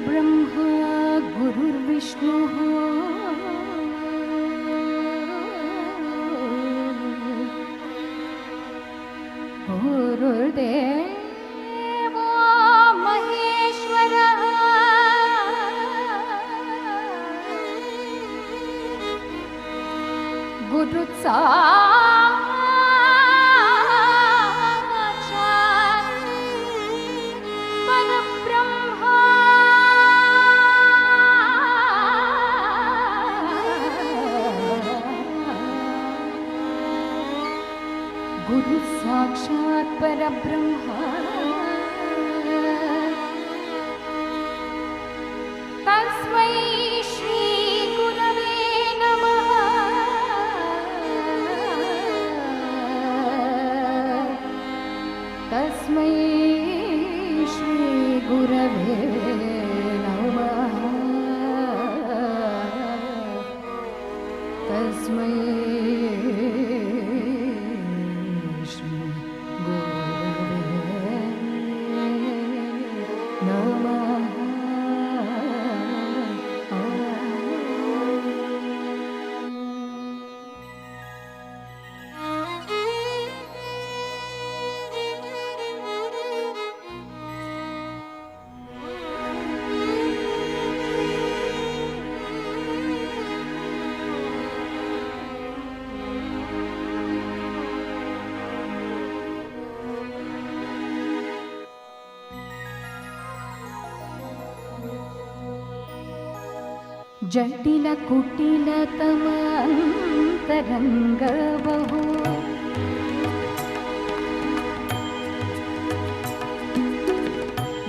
गुरुर्ब्रह्मा गुरुर्विष्णुः। गुरुर्देवो महेश्वरः। गुरुसाक्षात् तस्मै जटिलकुटिलतमं तरङ्ग भो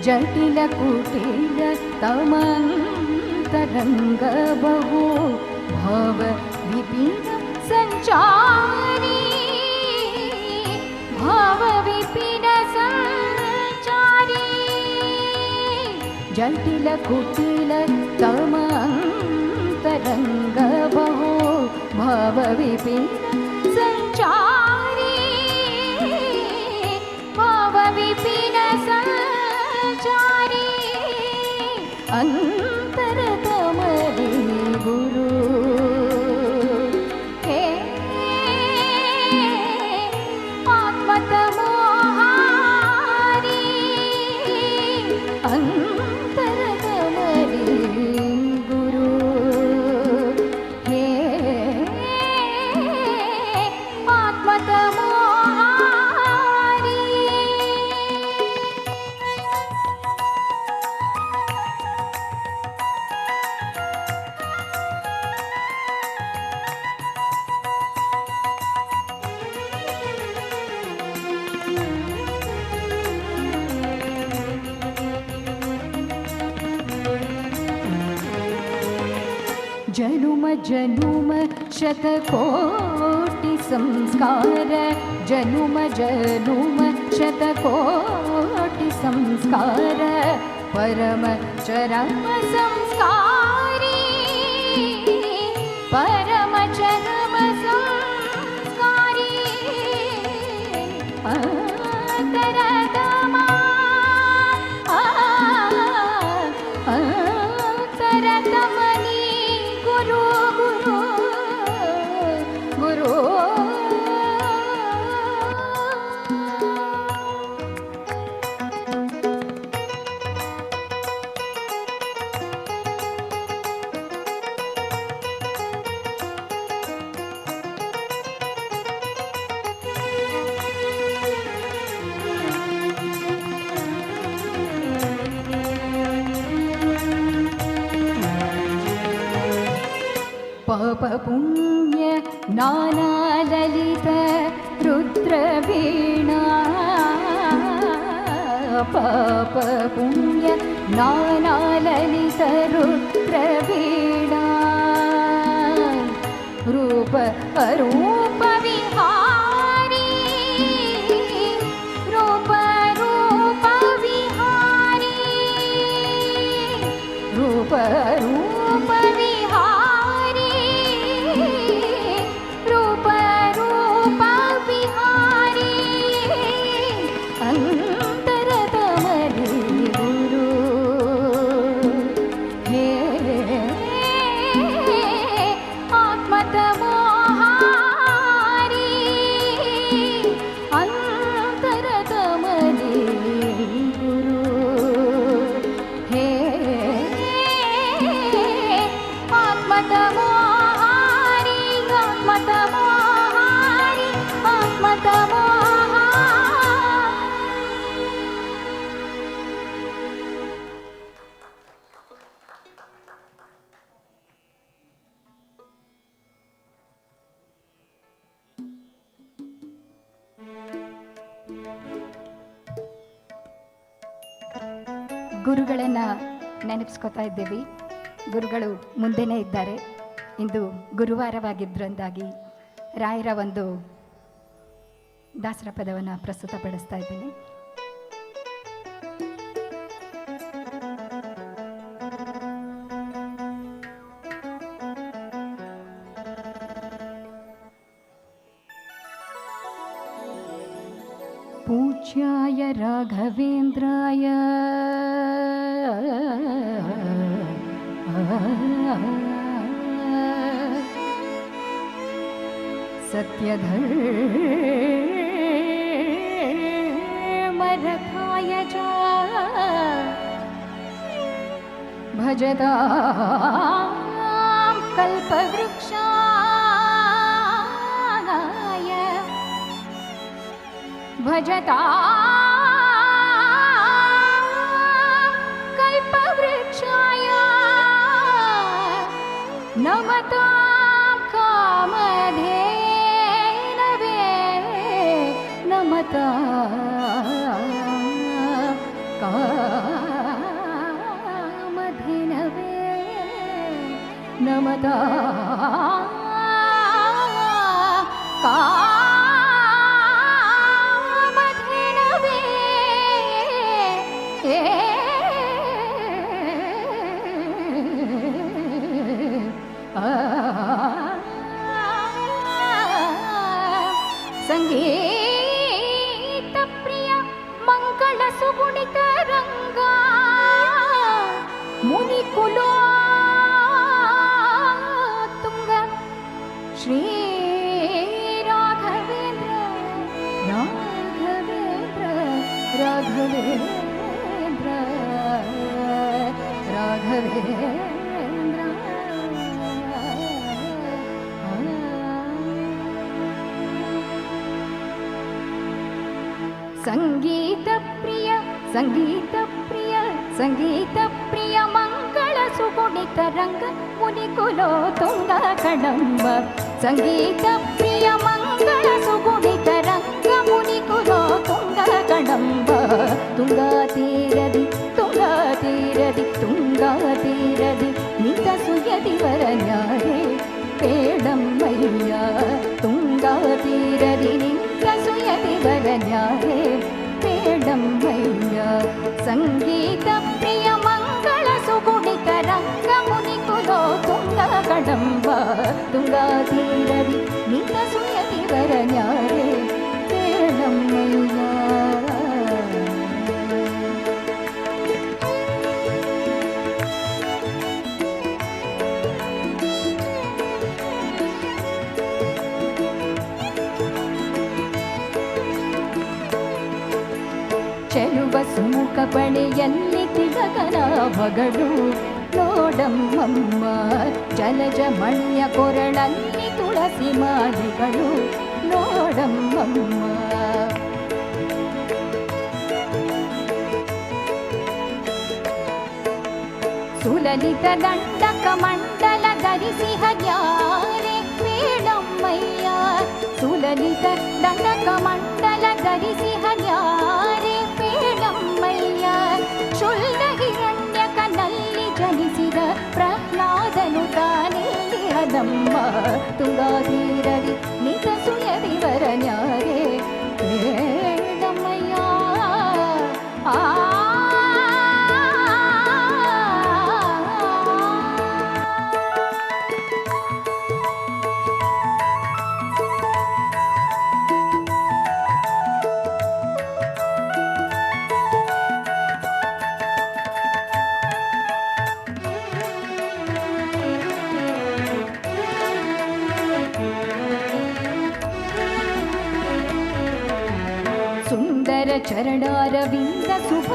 जटिलकुटिलतम तरङ्ग भवो भाव विपि सञ्चार जटिलकुटिल तम तरङ्गभो भाव विपि सञ्चारी। भावविन जनुम जनुम शत कोटि संस्कार परमचरम संस्कार। पापपुण्य नानाललित रुद्रवीणा पापपुण्य नानाललित रुद्रवीणा रूप अरुण ನೆನಪಿಸ್ಕೊತಾ ಇದ್ದೀವಿ ಗುರುಗಳು ಮುಂದೆನೇ ಇದ್ದಾರೆ ಇಂದು ಗುರುವಾರವಾಗಿದ್ದರಿಂದಾಗಿ ರಾಯರ ಒಂದು ದಾಸರ ಪದವನ್ನು ಪ್ರಸ್ತುತಪಡಿಸ್ತಾ ಇದ್ದೀನಿ पूज्याय राघवेन्द्राय सत्यधर्मरथाय च भजतां कल्पवृक्षाय भजता नमता सङ्गीतप्रिय सङ्गीतप्रिय सङ्गीतप्रिय मङ्गलसुगुणितरङ्ग मुनिकुलो तुङ्गकडम्ब सङ्गीतप्रिय मङ्गलसुगुणितरङ्ग मुनिकुलो तुङ्गकडम्ब तुङ्गातीरदि तुङ्गातीरदि तुङ्गातीरदि नित सुयदि वरन्यारे पेडम्मय्या तुङ्गातीरदि निन्त प्रसुयतिवरजारे पेडं वैद्य सङ्गीतप्रियमङ्गलसुकुडितरङ्गमुनिकुलो तुङ्गकडम्ब तुङ्गाधीरवि नितसुयतिवरजारे ಸುಮುಖ ಬಳಿಯಲ್ಲಿ ತಿಲಕನ ಮಗಳು ನೋಡಮ್ಮಮ್ಮ ಜಲಜ ಮಣಿಯ ಕೊರಳಲ್ಲಿ ತುಳಸಿ ಮಾಲಿಗಳು ನೋಡಮ್ಮಮ್ಮ ಸುಲಲಿತ ದಂಡಕ ಮಂಡಲ ಧರಿಸಿ ಹಗ್ಯಾರೆ ಬೇಡಮ್ಮಯ್ಯ ಸುಲಲಿತ ದಂಡಕ ಮಂಡಲ ತುಂಗಾತೀರದಿ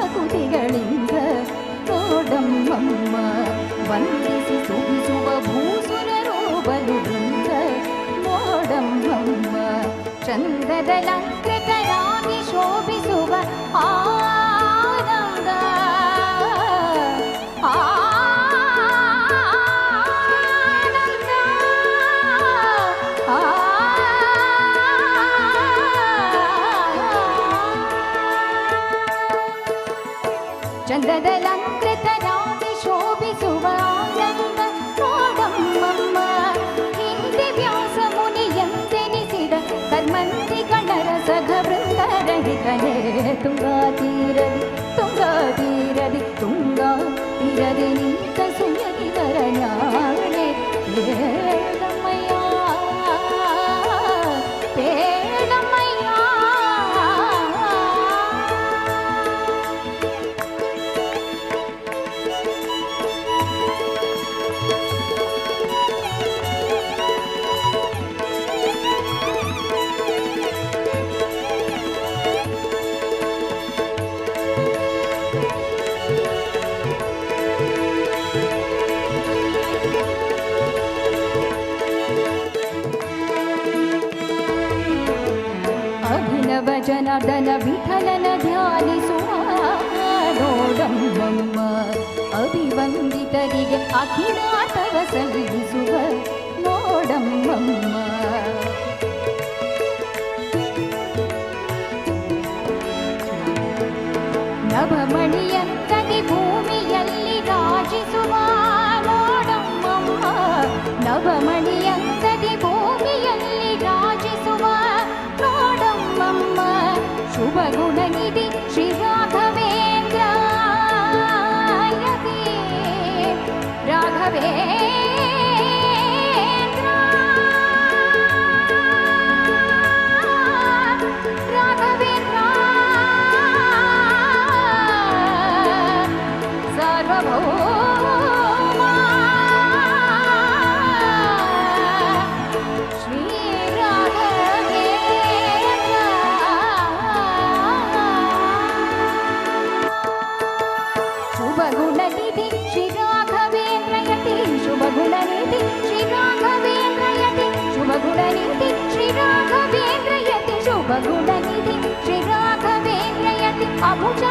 ಸುಭಕುತಿಗಳಿಂದ ನೋಡಮ್ಮಮ್ಮ ವಂದಿಸಿ ಸುಗಿಸುವ ಭೂಸುರರೋ ಬಲುವೃಂದ ನೋಡಮ್ಮಮ್ಮ ಚಂದದಲಂಕೃತರಾಗಿ ಶೋಭಿಸುವ ಆನಂದ 对对对 ಅಖಿಲಾಟವ ಸಲ್ಲಿಸುವ ನೋಡಮ್ಮಮ್ಮ. ನವಮಣಿಯಂತನಿ ಭೂಮಿಯಲ್ಲಿ ರಾಜಿಸುವ ನೋಡಮ್ಮಮ್ಮ. ನವಮಣಿಯಂತನಿ ಭೂಮಿಯಲ್ಲಿ ರಾಜಿಸುವ ನೋಡಮ್ಮಮ್ಮ. ಶುಭ ಗುಣನಿಧಿ రఘుడనిధి శ్రీ రాఘవేంద్రయతి అభుజ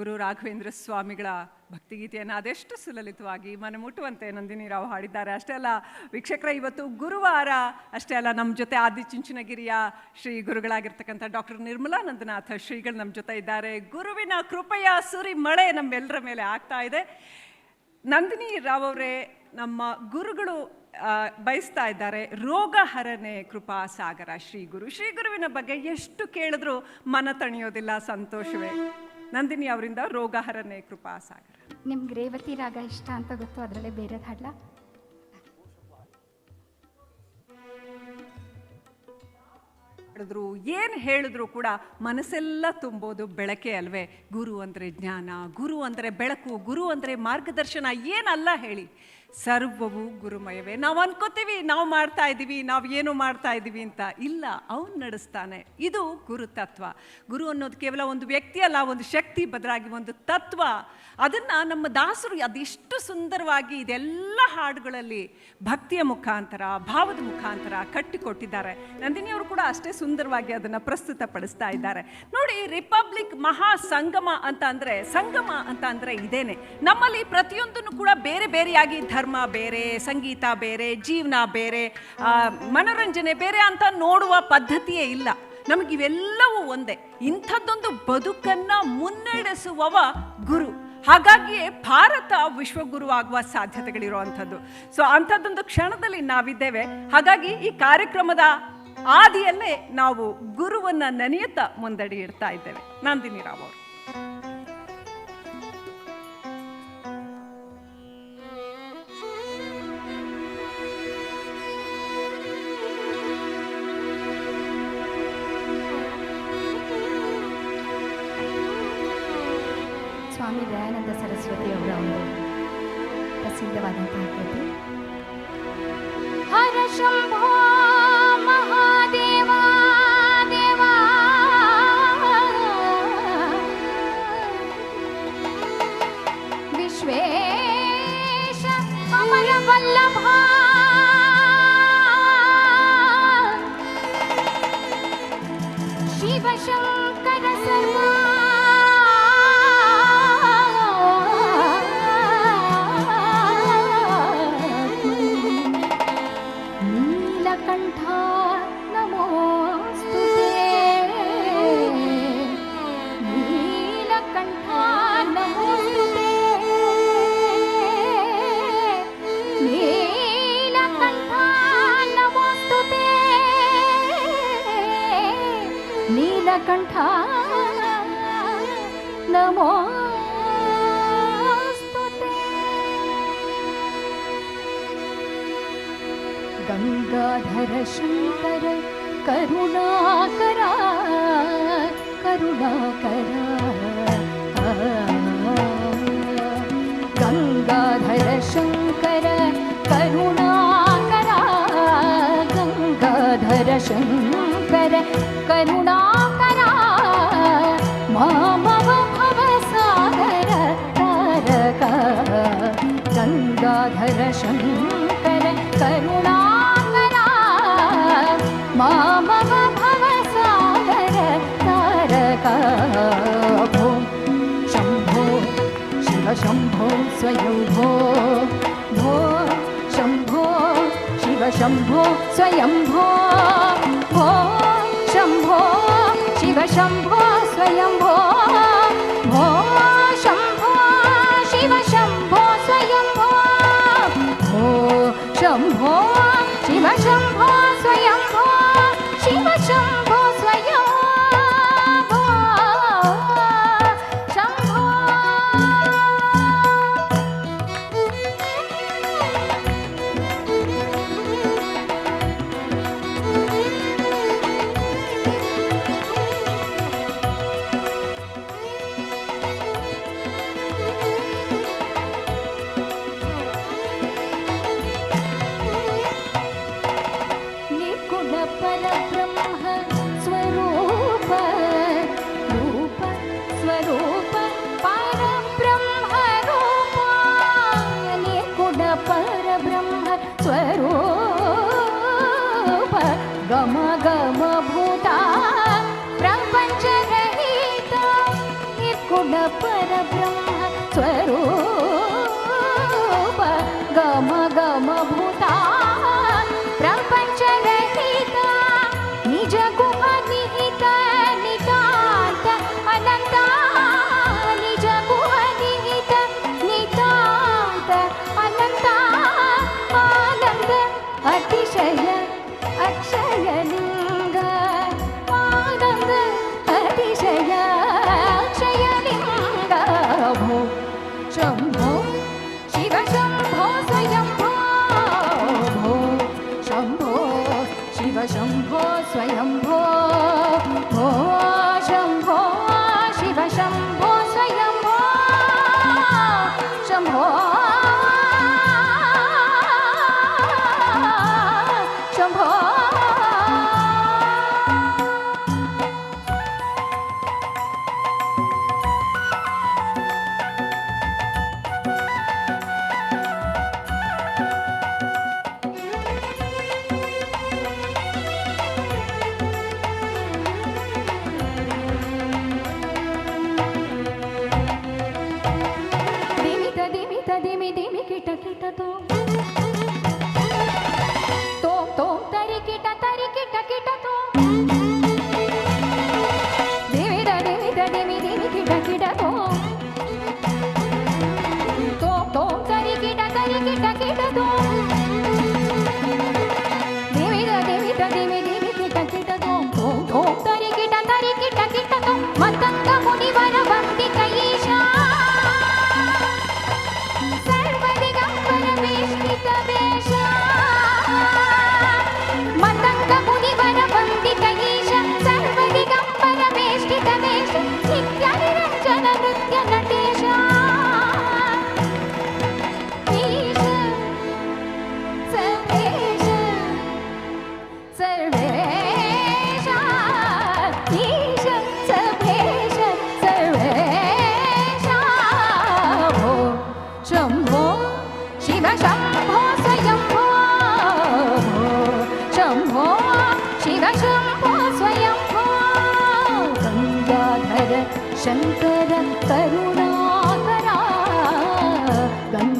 ಗುರು ರಾಘವೇಂದ್ರ ಸ್ವಾಮಿಗಳ ಭಕ್ತಿಗೀತೆಯನ್ನು ಅದೆಷ್ಟು ಸುಲಲಿತವಾಗಿ ಮನೆ ಮುಟ್ಟುವಂತೆ ನಂದಿನಿ ರಾವ್ ಹಾಡಿದ್ದಾರೆ. ಅಷ್ಟೇ ಅಲ್ಲ, ವೀಕ್ಷಕರ, ಇವತ್ತು ಗುರುವಾರ ಅಷ್ಟೇ ಅಲ್ಲ ನಮ್ಮ ಜೊತೆ ಆದಿಚುಂಚನಗಿರಿಯ ಶ್ರೀ ಗುರುಗಳಾಗಿರ್ತಕ್ಕಂಥ ಡಾಕ್ಟರ್ ನಿರ್ಮಲಾನಂದನಾಥ ಶ್ರೀಗಳು ನಮ್ಮ ಜೊತೆ ಇದ್ದಾರೆ. ಗುರುವಿನ ಕೃಪೆಯ ಸುರಿ ಮಳೆ ನಮ್ಮೆಲ್ಲರ ಮೇಲೆ ಆಗ್ತಾ ಇದೆ. ನಂದಿನಿ ರಾವ್ ಅವರೇ, ನಮ್ಮ ಗುರುಗಳು ಬಯಸ್ತಾ ಇದ್ದಾರೆ, ರೋಗ ಹರನೆ ಕೃಪಾ ಸಾಗರ ಶ್ರೀ ಗುರು. ಶ್ರೀ ಗುರುವಿನ ಬಗ್ಗೆ ಎಷ್ಟು ಕೇಳಿದ್ರೂ ಮನ ತಣಿಯೋದಿಲ್ಲ, ಸಂತೋಷವೇ. ನಂದಿನಿ ಅವರಿಂದ ರೋಗ ಕೃಪಾಸಾಗರ ಕೃಪಾ ಸಾಗರ. ನಿಮ್ಗೆ ರೇವತಿ ರಾಗ ಇಷ್ಟ ಅಂತ ಗೊತ್ತು ಅದರಲ್ಲೇ ಬೇರೆ ಹಾಡ್ಲ? ಹೇಳಿದ್ರು ಏನು ಹೇಳಿದ್ರು ಕೂಡ ಮನಸ್ಸೆಲ್ಲ ತುಂಬೋದು. ಬೆಳಕೆ ಅಲ್ವೇ ಗುರು ಅಂದರೆ ಜ್ಞಾನ ಗುರು ಅಂದರೆ ಬೆಳಕು ಗುರು ಅಂದರೆ ಮಾರ್ಗದರ್ಶನ ಏನಲ್ಲ ಹೇಳಿ. ಸರ್ವವು ಗುರುಮಯವೇ. ನಾವು ಅನ್ಕೋತೀವಿ, ನಾವು ಮಾಡ್ತಾ ಇದ್ದೀವಿ ನಾವು ಏನು ಮಾಡ್ತಾ ಇದ್ದೀವಿ ಅಂತ. ಇಲ್ಲ, ಅವನು ನಡೆಸ್ತಾನೆ. ಇದು ಗುರು ತತ್ವ. ಗುರು ಅನ್ನೋದು ಕೇವಲ ಒಂದು ವ್ಯಕ್ತಿ ಅಲ್ಲ, ಒಂದು ಶಕ್ತಿ ಬದಲಾಗಿ ಒಂದು ತತ್ವ. ಅದನ್ನು ನಮ್ಮ ದಾಸರು ಅದೆಷ್ಟು ಸುಂದರವಾಗಿ ಇದೆಲ್ಲ ಹಾಡುಗಳಲ್ಲಿ ಭಕ್ತಿಯ ಮುಖಾಂತರ, ಭಾವದ ಮುಖಾಂತರ ಕಟ್ಟಿಕೊಟ್ಟಿದ್ದಾರೆ. ನಂದಿನಿಯವರು ಕೂಡ ಅಷ್ಟೇ ಸುಂದರವಾಗಿ ಅದನ್ನು ಪ್ರಸ್ತುತಪಡಿಸ್ತಾ ಇದ್ದಾರೆ. ನೋಡಿ, ರಿಪಬ್ಲಿಕ್ ಮಹಾ ಸಂಗಮ ಅಂತ ಸಂಗಮ ಅಂತ ಅಂದರೆ ಇದೇನೆ. ನಮ್ಮಲ್ಲಿ ಪ್ರತಿಯೊಂದನ್ನು ಕೂಡ ಬೇರೆ ಬೇರೆಯಾಗಿ ಧರ್ಮ ಬೇರೆ, ಸಂಗೀತ ಬೇರೆ, ಜೀವನ ಬೇರೆ ಮನೋರಂಜನೆ ಬೇರೆ ಅಂತ ನೋಡುವ ಪದ್ಧತಿಯೇ ಇಲ್ಲ. ನಮಗಿವೆಲ್ಲವೂ ಒಂದೇ. ಇಂಥದ್ದೊಂದು ಬದುಕನ್ನು ಮುನ್ನಡೆಸುವವ ಗುರು. ಹಾಗಾಗಿಯೇ ಭಾರತ ವಿಶ್ವಗುರು ಆಗುವ ಸಾಧ್ಯತೆಗಳಿರುವಂಥದ್ದು. ಸೊ ಅಂಥದ್ದೊಂದು ಕ್ಷಣದಲ್ಲಿ ನಾವಿದ್ದೇವೆ. ಹಾಗಾಗಿ ಈ ಕಾರ್ಯಕ್ರಮದ ಆದಿಯಲ್ಲೇ ನಾವು ಗುರುವನ್ನು ನೆನೆಯುತ್ತಾ ಮುಂದಡಿ ಇಡ್ತಾ ಇದ್ದೇವೆ. ನಂದಿನಿ ರಾವ್ ಅವರು. ಸ್ವಾಮಿ ದಯಾನಂದ ಸರಸ್ವತಿ ಅವರ ಒಂದು ಪ್ರಸಿದ್ಧವಾದಂತಹ ಕೃತಿ ಹರ ಶಂಭೋ നീലകണ്ഠ നമോ ഗംഗാധര ശങ്കര കരുണാകര കരുണാകര. ഗംഗാധര ശങ്കര കരുണാകര. ഗംഗാധര ശങ്കര കരുണാ गदाधर शङ्कर करुणाकरा मामव भवसागर तारका शम्भो शिवशम्भो स्वयम्भो भो शम्भो शिवशम्भो स्वयम्भो भो शम्भो शिवशम्भो स्वयम्भो भो शम्भो शिवशम्भो ब्रह्मो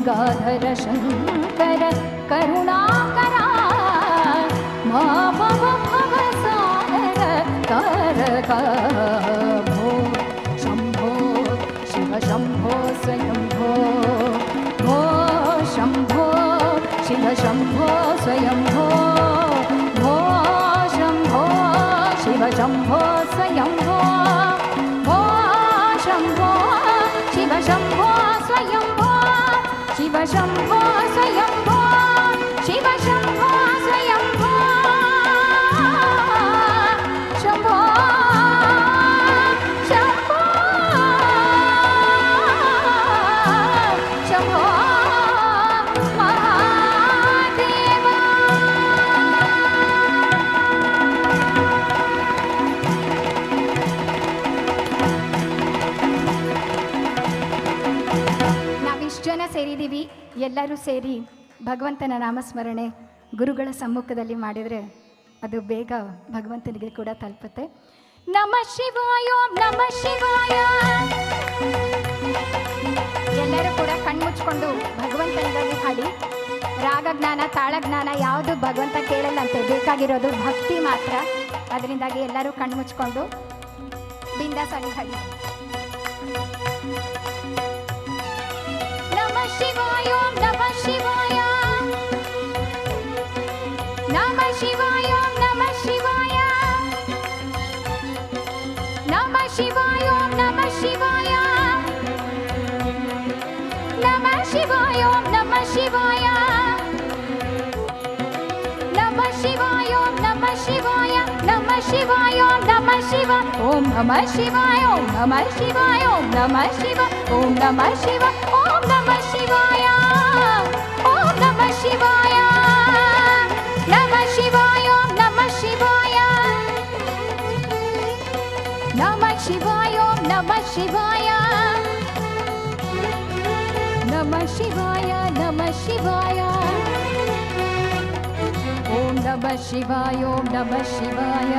गङ्गाधर शङ्कर करुणाकरा मा भव भव सागर कारक भो शम्भो शिव शम्भो स्वयम्भो भो शम्भो शिव शम्भो स्वयम्भो भो शम्भो शिव शम्भो शम्भाशय ಎಲ್ಲರೂ ಸೇರಿ ಭಗವಂತನ ನಾಮಸ್ಮರಣೆ ಗುರುಗಳ ಸಮ್ಮುಖದಲ್ಲಿ ಮಾಡಿದರೆ ಅದು ಬೇಗ ಭಗವಂತನಿಗೆ ಕೂಡ ತಲುಪುತ್ತೆ. ನಮ ಶಿವಾಯ ನಮ ಶಿವಾಯ. ಎಲ್ಲರೂ ಕೂಡ ಕಣ್ಮುಚ್ಕೊಂಡು ಭಗವಂತನಿಗಾಗಿ ಹಾಡಿ. ರಾಗಜ್ಞಾನ ತಾಳಜ್ಞಾನ ಯಾವುದು ಭಗವಂತ ಕೇಳಲ್ಲಂತೆ, ಬೇಕಾಗಿರೋದು ಭಕ್ತಿ ಮಾತ್ರ. ಅದರಿಂದಾಗಿ ಎಲ್ಲರೂ ಕಣ್ಮುಚ್ಕೊಂಡು ಬಿಂದಾಸಾಗಿ ಹಾಡಿ. ನಮ ಶಿವಾಯ శివాయ. నమ శివాయ నమ శివాయ. నమ శివాయ నమ శివ. ఓం నమ శివాయ ఓం నమ శివాయ. ఓం నమ శివ. ఓం నమ శివ. शिवाय। ॐ नमः शिवाय।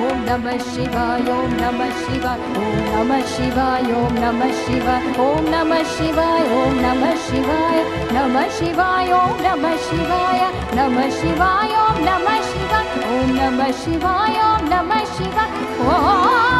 ஓம் நம சிவாய் ஓம் நம சிவாய் ஓம் நம சிவாய் ஓம் நம சிவாய் ஓம் நம சிவாய் ஓம் நம சிவாய் நம சிவாய் ஓம் நம சிவாய நம சிவாய் ஓம் நம சிவாய் ஓம் நம சிவாய் ஓம் நம சிவாய் ஓ